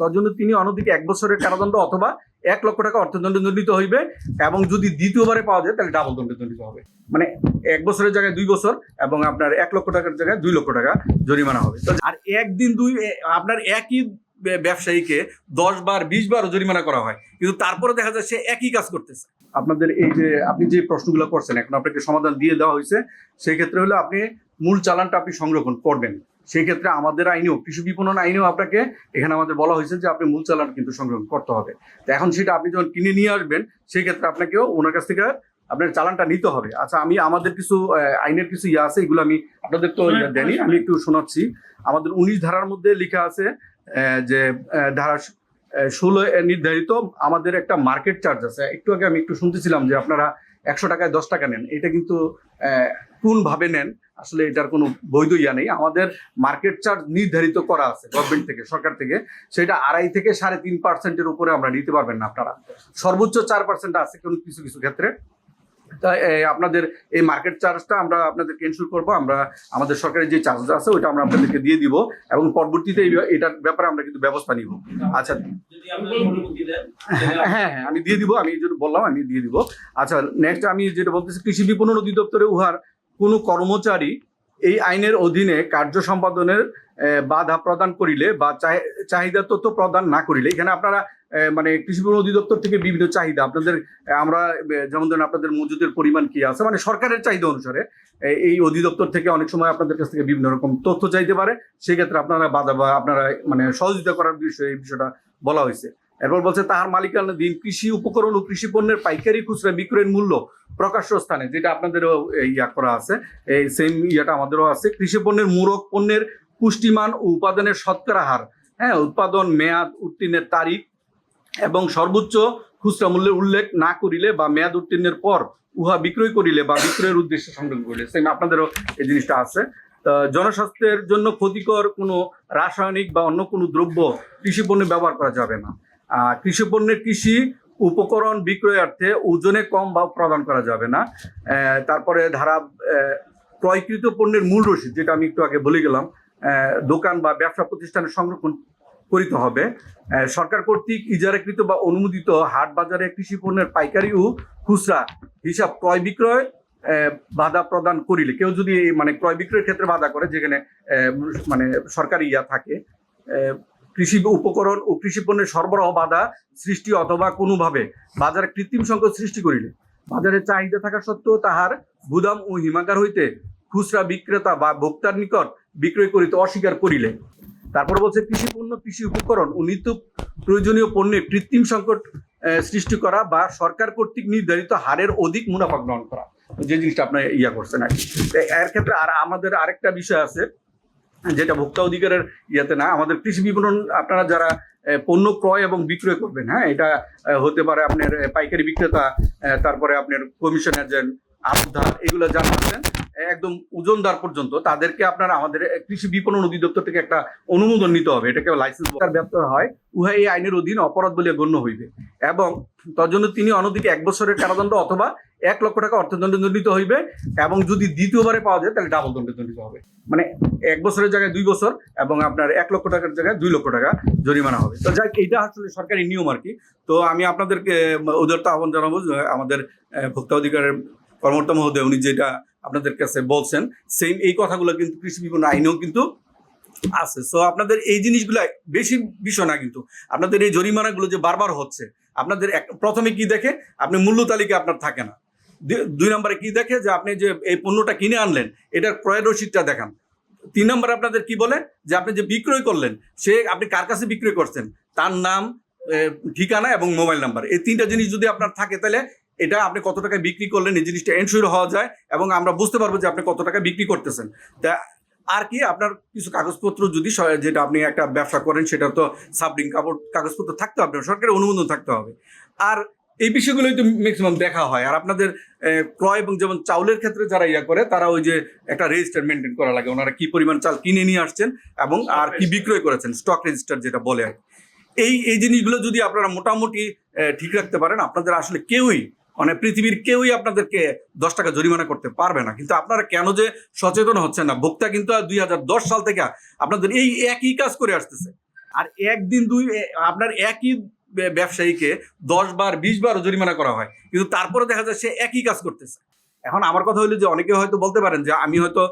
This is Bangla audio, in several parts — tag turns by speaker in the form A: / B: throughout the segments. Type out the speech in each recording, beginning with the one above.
A: তার জন্য তিনি অনধিক এক বছরের কারাদণ্ড অথবা এক লক্ষ টাকা অর্থদণ্ড দণ্ডিত হইবে এবং যদি দ্বিতীয়বারে পাওয়া যায়, তাহলে ডাবল দণ্ডে দণ্ডিত হবে। মানে এক বছরের জায়গায় দুই বছর এবং আপনার এক লক্ষ টাকার জায়গায় দুই লক্ষ টাকা জরিমানা হবে। আর একদিন দুই আপনার একই ব্যবসায়ীকে দশ বার, বিশ বার জরিমানা করা হয়। কিন্তু তারপরে দেখা যায় সে একই কাজ করতেছে। আপনাদের এই যে, আপনি যে প্রশ্নগুলো করছেন, এখন আপনাকে সমাধান দিয়ে দেওয়া হয়েছে সেই ক্ষেত্রে হলো আপনি মূল চালানটা আপনি সংরক্ষণ করবেন। সেই ক্ষেত্রে আমাদের আইনেও কৃষি বিপণন আইনেও আপনাকে এখানে আমাদের বলা হয়েছে যে আপনি মূল চালান কিন্তু সংগ্রহ করতে হবে। তো এখন সেটা আপনি যখন কিনে নিয়ে আসবেন সেই ক্ষেত্রে আপনাকেও ওনার কাছ থেকে আপনার চালানটা নিতে হবে। আচ্ছা আমি আমাদের কিছু আইনের কিছু ইয়ে আছে এগুলো আমি আপনাদের তো ইয়ে দেনি আমি একটু শোনাচ্ছি। আমাদের উনিশ ধারার মধ্যে লেখা আছে যে ধারা ষোলো নির্ধারিত আমাদের একটা মার্কেট চার্জ আছে। একটু আগে আমি একটু শুনতেছিলাম যে আপনারা একশো টাকায় দশ টাকা নেন। এটা কিন্তু কোনভাবে নেন, আসলে এটার কোনো বৈধ ইয়া নেই। আমাদের মার্কেট চার্জ নির্ধারিত করা আছে গভর্নমেন্ট থেকে, সরকার থেকে। সেটা আড়াই থেকে সাড়ে তিন পার্সেন্টের উপরে আমরা নিতে পারবেন না আপনারা। সর্বোচ্চ চার পার্সেন্ট আছে কোনো কিছু কিছু ক্ষেত্রে। আপনাদের এই মার্কেট চার্জটা আমরা আপনাদেরকে ইনশিওর করব। আমরা আমাদের সরকারের যে চার্জ আছে ওইটা আমরা আপনাদেরকে দিয়ে দিব এবং পরবর্তীতে এটার ব্যাপারে আমরা কিন্তু ব্যবস্থা নিব। আচ্ছা হ্যাঁ হ্যাঁ আমি দিয়ে দিব আমি যেটা বললাম আমি দিয়ে দিব। আচ্ছা নেক্সট আমি যেটা বলতেছি কৃষি বিপণন অধিদপ্তরে উহার কোনো কর্মচারী এই আইনের অধীনে কার্য সম্পাদনের বাধা প্রদান করিলে বা চাহি- চাহিদা তথ্য প্রদান না করিলে এখানে আপনারা মানে কৃষি অধিদপ্তর থেকে বিভিন্ন চাহিদা। আপনাদের আমরা যেমন ধরেন আপনাদের মজুদের পরিমাণ কি আছে মানে সরকারের চাহিদা অনুসারে এই অধিদপ্তর থেকে অনেক সময় আপনাদের কাছ থেকে বিভিন্ন রকম তথ্য চাইতে পারে। সেক্ষেত্রে আপনারা বাধা বা আপনারা মানে সহযোগিতা করার বিষয়ে এই বিষয়টা বলা হয়েছে। এরপর বলছে, তাহার মালিকানাধীন কৃষি উপকরণ ও কৃষি পণ্যের পাইকারি খুচরা বিক্রয়ের মূল্য প্রকাশ্য স্থানে, যেটা আপনাদেরও ইয়া করা আছে এই সেম ইয়াটা আমাদেরও আছে। কৃষি পণ্যের মূরক পণ্যের পুষ্টিমান ও উপাদানের শতকরা হার হ্যাঁ উৎপাদন, মেয়াদ, উত্তীর্ণের তারিখ এবং সর্বোচ্চ খুচরা মূল্যের উল্লেখ না করিলে বা মেয়াদ উত্তীর্ণের পর উহা বিক্রয় করিলে বা বিক্রয়ের উদ্দেশ্যে সংগ্রহ করিলে। সেম আপনাদেরও এই জিনিসটা আছে। জনস্বাস্থ্যের জন্য ক্ষতিকর কোনো রাসায়নিক বা অন্য কোনো দ্রব্য কৃষি পণ্যে ব্যবহার করা যাবে না। কৃষি পণ্যের কৃষি উপকরণ বিক্রয়ার্থে ওজনে কম বা প্রদান করা যাবে না। তারপরে ধারা ক্রয়কৃত পণ্যের মূল রসিদ, যেটা আমি একটু আগে বলে গেলাম দোকান বা ব্যবসা প্রতিষ্ঠানে সংরক্ষণ করিতে হবে। সরকার কর্তৃক ইজারাকৃত বা অনুমোদিত হাট বাজারে কৃষি পণ্যের পাইকারি ও খুচরা হিসাব ক্রয় বিক্রয় বাধা প্রদান করিলে, কেউ যদি মানে ক্রয় বিক্রয়ের ক্ষেত্রে বাধা করে, যেখানে মানে সরকারি ইয়া থাকে কৃষি উপকরণ ও কৃষি পণ্যের সরবরাহ বাধা সৃষ্টি অথবা কোনোভাবে বাজারে কৃত্রিম সংকট সৃষ্টি করিলে, বাজারে চাহিদা থাকা সত্ত্বেও তাহার গুদাম ও হিমাগার হইতে খুচরা বিক্রেতা বা ভোক্তার নিকট বিক্রয় করিতে অস্বীকার করিলে। তারপর বলছে কৃষি পণ্য, কৃষি উপকরণ। ও নিত্য প্রয়োজনীয় পণ্যে কৃত্রিম সংকট সৃষ্টি করা বা সরকার কর্তৃক নির্ধারিত হারের অধিক মুনাফা গ্রহণ করা। যে জিনিসটা আপনার ইয়া করছেন আর কি। এর ক্ষেত্রে আর আমাদের আরেকটা বিষয় আছে, যেটা ভোক্তা অধিকারের ইয়েতে না, আমাদের কৃষি বিপণন, আপনারা যারা পণ্য ক্রয় এবং বিক্রয় করবেন হ্যাঁ এটা হতে পারে আপনার পাইকারি বিক্রেতা তারপরে আপনার কমিশন এজেন্ট আবদার এগুলো আছেন একদম ওজন ওজনদার পর্যন্ত তাদেরকে আপনারা আমাদের কৃষি বিপণন অধিদপ্তর থেকে একটা অনুমোদন নিতে হবে। এটাকে লাইসেন্স ব্যর্থ হয়। উহা এই আইনের অধীন অপরাধ বলে গণ্য হইবে। এবং তার জন্য তিনি অনধিক এক বছরের কারাদণ্ড অথবা এক লক্ষ টাকা অর্থদণ্ড দণ্ডিত হইবে এবং যদি দ্বিতীয়বারে পাওয়া যায় তাহলে ডাবল দণ্ডে দণ্ডিত হবে। মানে এক বছরের জায়গায় দুই বছর এবং আপনার এক লক্ষ টাকার জায়গায় দুই লক্ষ টাকা জরিমানা হবে। তো যাই, এইটা আসলে সরকারি নিয়ম আর কি। তো আমি আপনাদেরকে উদারতা আহ্বান জানাব আমাদের ভোক্তা অধিকারের কর্মকর্তা মহোদয়, উনি যেটা আপনাদের কাছে বলছেন সেম এই কথাগুলো কিন্তু কৃষি বিপণন আইনেও কিন্তু আছে। সো আপনাদের এই জিনিসগুলো বেশি বিষয় না কিন্তু। আপনাদের এই জরিমানাগুলো যে বারবার হচ্ছে, আপনাদের এক- প্রথমে কি দেখে? আপনি মূল্য তালিকা আপনার থাকে না। দুই- নম্বরে কি দেখে? যে আপনি যে এই পণ্যটা কিনে আনলেন, এটার ক্রয় রসিদটা দেখান। তিন নম্বরে আপনাদের কি বলে? যে আপনি যে বিক্রয় করলেন, সে আপনি কার কাছে বিক্রয় করছেন? তার নাম ঠিকানা এবং মোবাইল নাম্বার। এই তিনটা জিনিস যদি আপনার থাকে তাহলে এটা আপনি কত টাকায় বিক্রি করলেন এই জিনিসটা এনশিওর হওয়া যায় এবং আমরা বুঝতে পারব যে আপনি কত টাকা বিক্রি করতেছেন। তা আর কি আপনার কিছু কাগজপত্র যদি যেটা আপনি একটা ব্যবসা করেন সেটা তো সাবলিং কাপড় কাগজপত্র থাকতে হবে সরকারের অনুমোদন থাকতে হবে। আর এই বিষয়গুলোই তো ম্যাক্সিমাম দেখা হয়। আর আপনাদের ক্রয় এবং যেমন চাউলের ক্ষেত্রে যারা ইয়া করে তারা ওই যে একটা রেজিস্টার মেনটেন করা লাগে। ওনারা কি পরিমাণ চাল কিনে নিয়ে আসছেন এবং আর কি বিক্রয় করেছেন স্টক রেজিস্টার যেটা বলে আর। এই এই জিনিসগুলো যদি আপনারা মোটামুটি ঠিক রাখতে পারেন আপনাদের আসলে কেউই মানে পৃথিবীর কেউই আপনাদেরকে দশ টাকা জরিমানা করতে পারবে না। কিন্তু আপনারা কেন যে সচেতন হচ্ছেন না? ভোক্তা কিন্তু দুই হাজার দশ সাল থেকে আপনাদের এই একই কাজ করে আসতেছে। আর একদিন দুই আপনার একই ব্যবসায়ীকে দশ বার, বিশ বার জরিমানা করা হয়। কিন্তু তারপরে দেখা যায় সে একই কাজ করতেছে। এখন আমার কথা হলো যে অনেকে হয়তো বলতে পারেন যে আমি হয়তো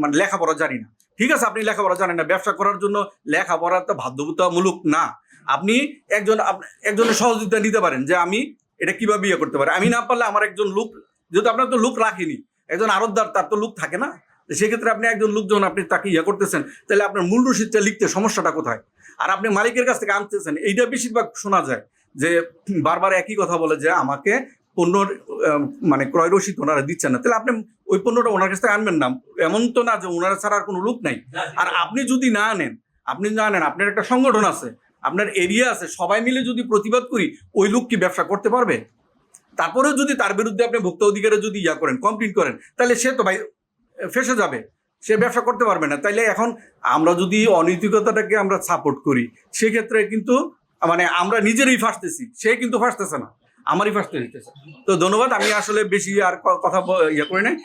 A: মানে লেখাপড়া জানি না। ঠিক আছে, আপনি লেখাপড়া জানেন না। ব্যবসা করার জন্য লেখাপড়া তো বাধ্যতামূলক না। আপনি একজন একজনের সহযোগিতা নিতে পারেন যে আমি এটা কীভাবে ইয়ে করতে পারে? আমি না পারলে আমার একজন লোক যেহেতু আপনার তো লোক রাখিনি একজন আরতদার তার তো লোক থাকে না সেক্ষেত্রে আপনি একজন লোক যখন আপনি তাকে ইয়ে করতেছেন তাহলে আপনার মূল রসিদটা লিখতে সমস্যাটা কোথায়? আর আপনি মালিকের কাছ থেকে আনতেছেন এইটা বেশিরভাগ শোনা যায় যে বারবার একই কথা বলে যে আমাকে পণ্যর মানে ক্রয় রসিদ ওনারা দিচ্ছেন না। তাহলে আপনি ওই পণ্যটা ওনার কাছ থেকে আনবেন না। এমন তো না যে ওনারা ছাড়া আর কোনো লোক নাই। আর আপনি যদি না আনেন আপনি না আনেন আপনার একটা সংগঠন আছে আপনার এরিয়া আছে, সবাই মিলে যদি প্রতিবাদ করি, ওই লোক কি ব্যবসা করতে পারবে? তারপরেও যদি তার বিরুদ্ধে আপনি ভোক্তা অধিকারে যদি ইয়া করেন কমপ্লেন করেন, তাহলে সে তো ভাই ফেসে যাবে। সে ব্যবসা করতে পারবে না। তাইলে এখন আমরা যদি অনৈতিকতাটাকে আমরা সাপোর্ট করি, সেক্ষেত্রে কিন্তু মানে আমরা নিজেরই ফাঁসতেছি, সে কিন্তু ফাঁসতেছে না, আমারই ফাঁসতে দিতেছে। তো ধন্যবাদ, আমি আসলে বেশি আর কথা ইয়ে করি নাই।